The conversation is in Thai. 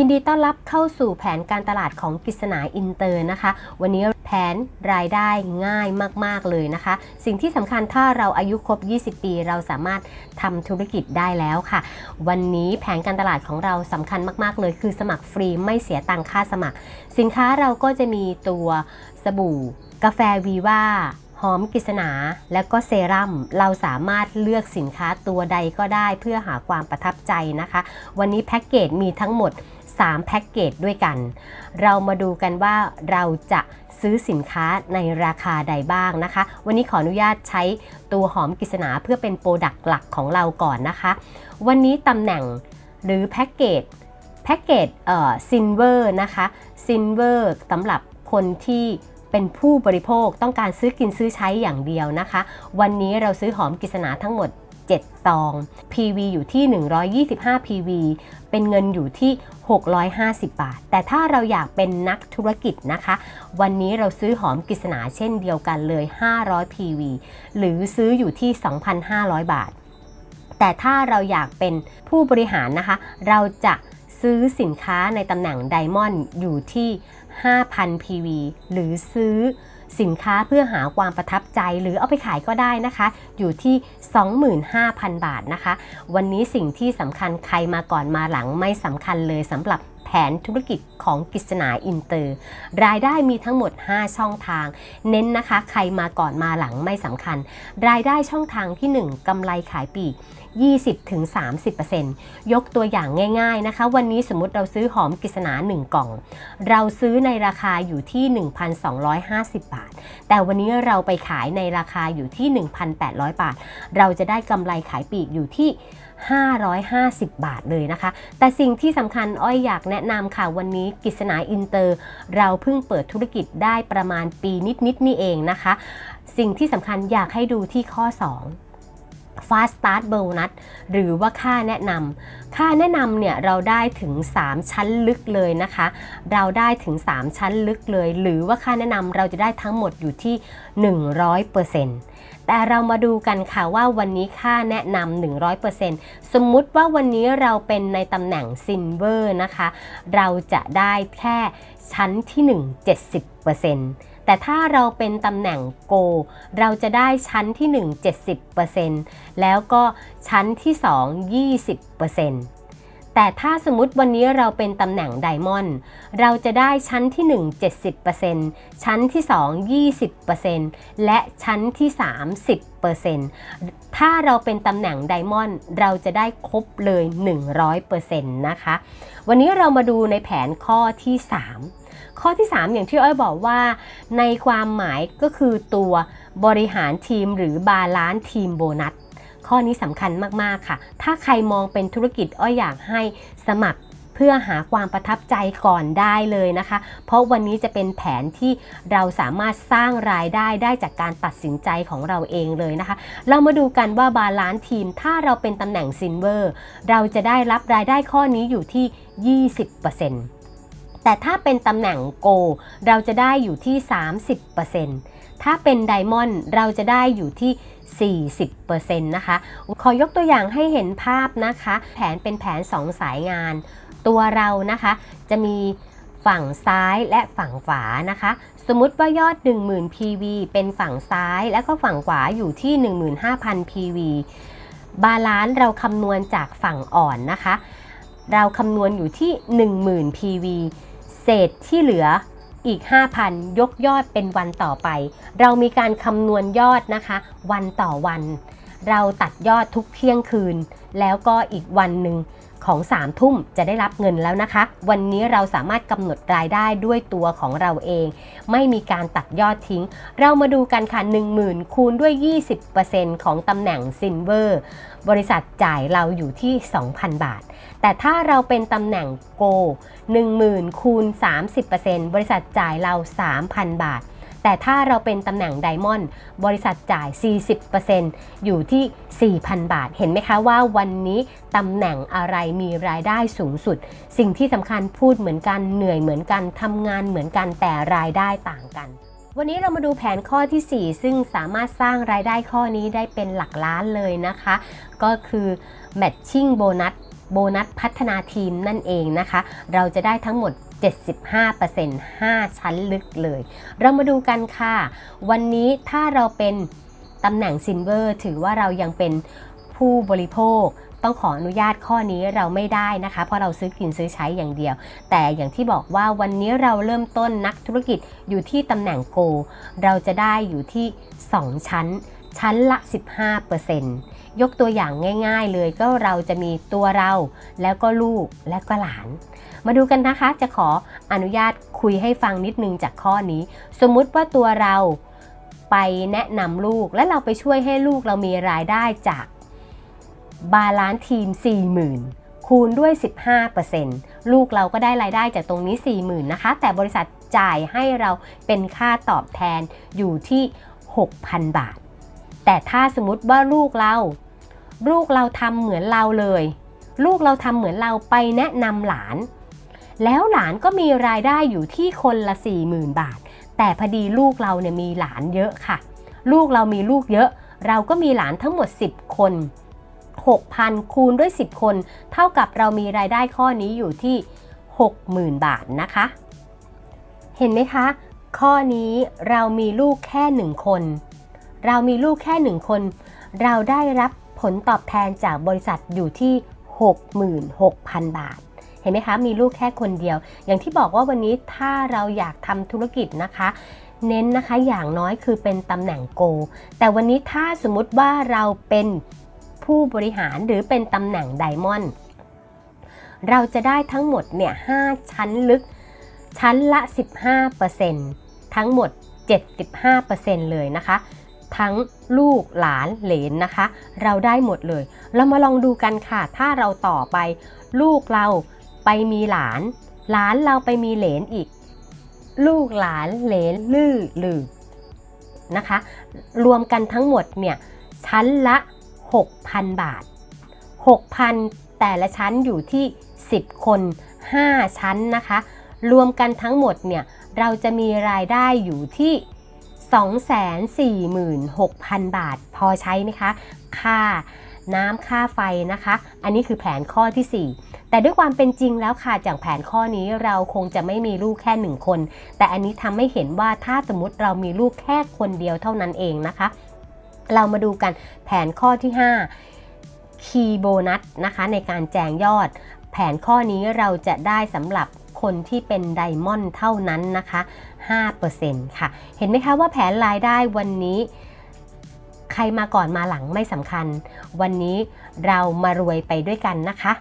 ยินดีต้อนรับเข้าสู่แผนการตลาดของกิษณาอินเตอร์นะคะ วันนี้แผนรายได้ง่ายมาก ๆ เลยนะคะ สิ่งที่สำคัญถ้าเราอายุครบ 20 ปี เราสามารถทำธุรกิจได้แล้วค่ะ วันนี้แผนการตลาดของเราสำคัญมาก ๆ เลย คือสมัครฟรีไม่เสียตังค่าสมัคร สินค้าเราก็จะมีตัวสบู่ กาแฟวีว่า หอมกฤษณา และก็เซรั่มเราสามารถเลือกสินค้าตัวใดก็ได้เพื่อหาความประทับใจนะคะ วันนี้แพ็กเกจมีทั้งหมด 3 แพ็กเกจด้วยกัน เรามาดูกันว่าเราจะซื้อสินค้าในราคาใดบ้างนะคะ วันนี้ขออนุญาตใช้ตัวหอมกฤษณาเพื่อเป็นโปรดักต์หลักของเราก่อนนะคะ วันนี้ตำแหน่งหรือแพ็กเกจแพ็กเกจเอ่อซินเวอร์นะคะซินเวอร์สำหรับคนที่ เป็นผู้บริโภคต้องการซื้อกินซื้อใช้อย่างเดียวนะคะ วันนี้เราซื้อหอมกฤษณาทั้งหมด 7 ตอง PV อยู่ที่ 125 PV เป็นเงินอยู่ที่ 650 บาท แต่ถ้าเราอยากเป็นนักธุรกิจนะคะ วันนี้เราซื้อหอมกฤษณาเช่นเดียวกันเลย 500 PV หรือซื้ออยู่ที่ 2,500 บาท แต่ถ้าเราอยากเป็นผู้บริหารนะคะ เราจะซื้อสินค้าในตำแหน่งไดมอนด์อยู่ที่ 5,000 PV หรือซื้อสินค้าเพื่อหาความประทับใจหรือเอาไปขายก็ได้นะคะ อยู่ที่ 25,000 บาทนะคะ วันนี้สิ่งที่สำคัญใครมาก่อนมาหลังไม่สำคัญเลยสำหรับ แผนธุรกิจของกิษณาอินเตอร์ รายได้มีทั้งหมด 5 ช่องทาง เน้นนะคะ ใครมาก่อนมาหลังไม่สำคัญ รายได้ช่องทางที่ 1กำไรขายปีก 20-30%ยกตัวอย่างง่าย ๆนะคะ วันนี้สมมติเราซื้อหอมกฤษณา1 กล่อง เราซื้อในราคาอยู่ที่ 1,250 บาท แต่วันนี้เราไปขายในราคาอยู่ที่ 1,800 บาท เราจะได้กำไรขายปีกอยู่ที่ 550 บาทเลยนะคะ แต่สิ่งที่สำคัญอ้อยอยากแนะนำค่ะวันนี้กิษณาอินเตอร์ เราเพิ่งเปิดธุรกิจได้ประมาณปีนิดๆนี่เองนะคะ สิ่งที่สำคัญอยากให้ดูที่ข้อ 2 Fast Start Bonus หรือว่าค่าแนะนำ ค่าแนะนำเนี่ยเราได้ถึง 3 ชั้นลึกเลยนะคะ เราได้ถึง 3 ชั้นลึกเลย หรือว่าค่าแนะนำเราจะได้ทั้งหมดอยู่ที่ 100% แต่เรามาดูกันค่ะว่าวันนี้ค่าแนะนำ100%สมมุติว่าวันนี้เราเป็นในตำแหน่ง Silver นะคะ เราจะได้แค่ชั้นที่ 1 70%แต่ถ้าเราเป็นตำแหน่ง Go เราจะได้ชั้นที่ 1 70%แล้วก็ชั้นที่ 2 20% แต่ถ้าสมมติวันนี้เราเป็นตำแหน่งไดมอนด์เราจะได้ชั้นที่ 1 70%ชั้นที่ 2 20%และชั้นที่ 30%ถ้าเราเป็นตำแหน่งไดมอนด์เราจะได้ครบเลย 100%นะคะ วันนี้เรามาดูในแผนข้อที่ 3 ข้อที่ 3 อย่างที่อ้อยบอกว่า ในความหมายก็คือตัวบริหารทีมหรือบาลานซ์ทีมโบนัส ข้อนี้สำคัญมากๆค่ะ ถ้าใครมองเป็นธุรกิจอ้อยอยากให้สมัครเพื่อหาความประทับใจก่อนได้เลยนะคะ เพราะวันนี้จะเป็นแผนที่เราสามารถสร้างรายได้ได้จากการตัดสินใจของเราเองเลยนะคะ เรามาดูกันว่าบาลานซ์ทีม ถ้าเราเป็นตำแหน่งซินเวอร์ เราจะได้รับรายได้ข้อนี้อยู่ที่ 20%แต่ถ้าเป็นตำแหน่งโก เราจะได้อยู่ที่ 30% ถ้าเป็นไดมอนด์เราจะได้อยู่ที่ 40%นะคะ ขอยกตัวอย่างให้เห็นภาพนะคะ แผนเป็นแผน 2 สายงาน ตัวเรานะคะจะมีฝั่งซ้ายและฝั่งขวานะคะ สมมุติว่ายอด 10,000 PV เป็นฝั่งซ้าย แล้วก็ฝั่งขวาอยู่ที่ 15,000 PV บาลานซ์เราคำนวณจากฝั่งอ่อนนะคะ เราคำนวณอยู่ที่ 10,000 PV เศษที่เหลือ อีก 5,000 ยกยอดเป็นวันต่อไป เรามีการคำนวณยอดนะคะ วันต่อวัน เราตัดยอดทุกเที่ยงคืน แล้วก็อีกวันหนึ่ง ของ3ทุ่มจะได้รับเงินแล้วนะคะ วันนี้เราสามารถกำหนดรายได้ด้วยตัวของเราเอง ไม่มีการตัดยอดทิ้ง เรามาดูกันค่ะ 10,000 คูณด้วย 20%ของตำแหน่งซินเวอร์บริษัทจ่ายเราอยู่ที่ 2,000 บาท แต่ถ้าเราเป็นตำแหน่งโก10,000 คูณ 30%บริษัทจ่ายเรา 3,000 บาท แต่ถ้าเราเป็นตำแหน่งไดมอนด์บริษัทจ่าย 40%อยู่ที่ 4,000 บาท เห็นไหมคะว่าวันนี้ตำแหน่งอะไรมีรายได้สูงสุด สิ่งที่สำคัญพูดเหมือนกันเหนื่อยเหมือนกันทำงานเหมือนกันแต่รายได้ต่างกันวันนี้เรามาดูแผนข้อที่ 4 ซึ่งสามารถสร้างรายได้ข้อนี้ได้เป็นหลักล้านเลยนะคะ ก็คือ matching bonus โบนัสพัฒนาทีมนั่นเองนะคะ เราจะได้ทั้งหมด 75% 5 ชั้นลึกเลย เรามาดูกันค่ะ วันนี้ถ้าเราเป็นตำแหน่งซินเวอร์ถือว่าเรายังเป็นผู้บริโภคต้องขออนุญาตข้อนี้เราไม่ได้นะคะ เพราะเราซื้อกินซื้อใช้อย่างเดียว แต่อย่างที่บอกว่าวันนี้เราเริ่มต้นนักธุรกิจอยู่ที่ตำแหน่งโก เราจะได้อยู่ที่ 2 ชั้น ชั้นละ 15%ยกตัวอย่างง่าย ๆ เลยก็เราจะมีตัวเราแล้วก็ลูกและก็หลาน มาดูกันนะคะ จะขออนุญาตคุยให้ฟังนิดนึงจากข้อนี้ สมมุติว่าตัวเราไปแนะนำลูกและเราไปช่วยให้ลูกเรามีรายได้จากบาลานซ์ทีม 40,000 คูณด้วย 15%ลูกเราก็ได้รายได้จากตรงนี้ 40,000 นะคะ แต่บริษัทจ่ายให้เราเป็นค่าตอบแทนอยู่ที่ 6,000 บาท แต่ถ้าสมมติว่าลูกเรา ลูกเราทำเหมือนเราเลย ลูกเราทำเหมือนเราไปแนะนำหลาน แล้วหลานก็มีรายได้อยู่ที่คนละ 40,000 บาท แต่พอดีลูกเราเนี่ยมีหลานเยอะค่ะ ลูกเรามีลูกเยอะ เราก็มีหลานทั้งหมด 10 คน 6,000 คูณด้วย 10 คน เท่ากับเรามีรายได้ข้อนี้อยู่ที่ 60,000 บาทนะคะ เห็นไหมคะ ข้อนี้เรามีลูกแค่หนึ่งคน เรามีลูกแค่หนึ่งคน เราได้รับผลตอบแทนจากบริษัทอยู่ที่ 66,000 บาท เห็นไหมคะ มีลูกแค่คนเดียว อย่างที่บอกว่าวันนี้ถ้าเราอยากทำธุรกิจนะคะเน้นนะคะอย่างน้อยคือเป็นตำแหน่งโก แต่วันนี้ถ้าสมมติว่าเราเป็นผู้บริหารหรือเป็นตำแหน่งไดมอนด์เราจะได้ทั้งหมดเนี่ย5ชั้นลึก ชั้นละ 15%ทั้งหมด 75%เลยนะคะ ทั้งลูกหลานเหลนนะคะ เราได้หมดเลย เรามาลองดูกันค่ะ ถ้าเราต่อไปลูกเรา ไปมีหลาน หลานเราไปมีเหลนอีก ลูกหลานเหลนลื่อลือนะคะ รวมกันทั้งหมดเนี่ยชั้นละ 6,000 บาท 6,000 แต่ละชั้นอยู่ที่ 10 คน 5 ชั้นนะคะ รวมกันทั้งหมดเนี่ยเราจะมีรายได้อยู่ที่246,000 บาท พอใช้ไหมคะ ค่า น้ำค่าไฟนะคะ อันนี้คือแผนข้อที่ 4 แต่ด้วยความเป็นจริงแล้วค่ะจากแผนข้อนี้เราคงจะไม่มีลูกแค่หนึ่งคน แต่อันนี้ทำให้เห็นว่าถ้าสมมติเรามีลูกแค่คนเดียวเท่านั้นเองนะคะ เรามาดูกันแผนข้อที่ 5 คีย์โบนัสนะคะในการแจงยอด แผนข้อนี้เราจะได้สำหรับคนที่เป็นไดมอนด์เท่านั้นนะคะ 5%ค่ะ เห็นไหมคะว่าแผนรายได้วันนี้ ใครมาก่อนมาหลังไม่สำคัญ วันนี้เรามารวยไปด้วยกันนะคะ